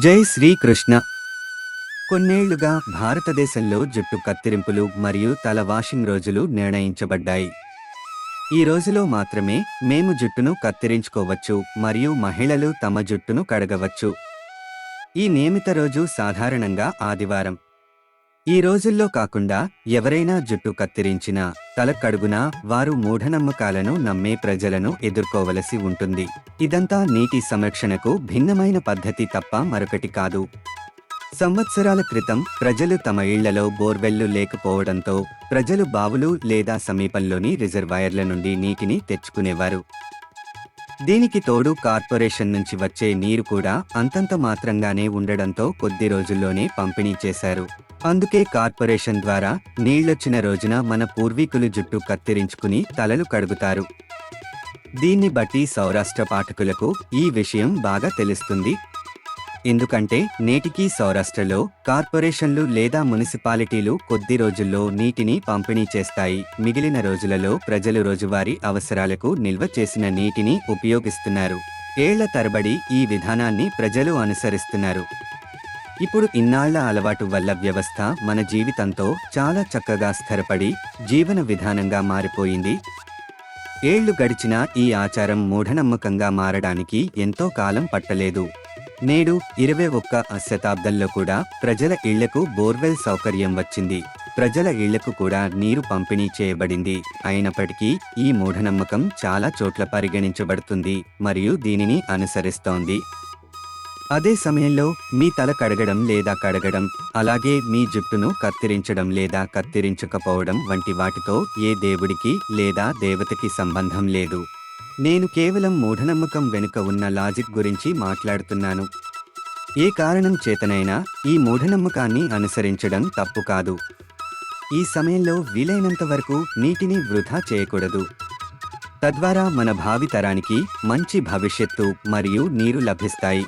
జై శ్రీకృష్ణ. కొన్నేళ్ళుగా భారతదేశంలో జుట్టు కత్తిరింపులు మరియు తల వాషింగ్ రోజులు నిర్ణయించబడ్డాయి. ఈ రోజులో మాత్రమే మేము జుట్టును కత్తిరించుకోవచ్చు మరియు మహిళలు తమ జుట్టును కడగవచ్చు. ఈ నియమిత రోజు సాధారణంగా ఆదివారం. ఈ రోజుల్లో కాకుండా ఎవరైనా జుట్టు కత్తిరించినా తల కడుగునా వారు మూఢనమ్మకాలను నమ్మే ప్రజలను ఎదుర్కోవలసి ఉంటుంది. ఇదంతా నీటి సంరక్షణకు భిన్నమైన పద్ధతి తప్ప మరొకటి కాదు. సంవత్సరాల క్రితం ప్రజలు తమ ఇళ్ళలో బోర్వెల్లు లేకపోవడంతో ప్రజలు బావులు లేదా సమీపంలోని రిజర్వాయర్ల నుండి నీటిని తెచ్చుకునేవారు. దీనికి తోడు కార్పొరేషన్ నుంచి వచ్చే నీరు కూడా అంతంత మాత్రంగానే ఉండడంతో కొద్ది రోజుల్లోనే పంపిణీ చేశారు. అందుకే కార్పొరేషన్ ద్వారా నీళ్ళొచ్చిన రోజున మన పూర్వీకులు జుట్టు కత్తిరించుకుని తలలు కడుగుతారు. దీన్ని బట్టి సౌరాష్ట్ర పాఠకులకు ఈ విషయం బాగా తెలుస్తుంది. ఎందుకంటే నేటికీ సౌరాష్ట్రలో కార్పొరేషన్లు లేదా మున్సిపాలిటీలు కొద్ది రోజుల్లో నీటిని పంపిణీ చేస్తాయి. మిగిలిన రోజులలో ప్రజలు రోజువారీ అవసరాలకు నిల్వ చేసిన నీటిని ఉపయోగిస్తున్నారు. ఏళ్ళ తరబడి ఈ విధానాన్ని ప్రజలు అనుసరిస్తున్నారు. ఇప్పుడు ఇన్నాళ్ళ అలవాటు వల్ల వ్యవస్థ మన జీవితంతో చాలా చక్కగా స్థిరపడి జీవన విధానంగా మారిపోయింది. ఏళ్ళు గడిచినా ఈ ఆచారం మూఢనమ్మకంగా మారడానికి ఎంతో కాలం పట్టలేదు. నేడు ఇరవై ఒక్క శతాబ్దంలో కూడా ప్రజల ఇళ్ళకు బోర్వెల్ సౌకర్యం వచ్చింది. ప్రజల ఇళ్ళకు కూడా నీరు పంపిణీ చేయబడింది. అయినప్పటికీ ఈ మూఢనమ్మకం చాలా చోట్ల పరిగణించబడుతుంది మరియు దీనిని అనుసరిస్తోంది. అదే సమయంలో మీ తల కడగడం లేదా కడగడం అలాగే మీ జుట్టును కత్తిరించడం లేదా కత్తిరించకపోవడం వంటి వాటితో ఏ దేవుడికి లేదా దేవతకి సంబంధం లేదు. నేను కేవలం మూఢనమ్మకం వెనుక ఉన్న లాజిక్ గురించి మాట్లాడుతున్నాను. ఏ కారణం చేతనైనా ఈ మూఢనమ్మకాన్ని అనుసరించడం తప్పు కాదు. ఈ సమయంలో వీలైనంత వరకు నీటిని వృధా చేయకూడదు. తద్వారా మన భావితరానికి మంచి భవిష్యత్తు మరియు నీరు లభిస్తాయి.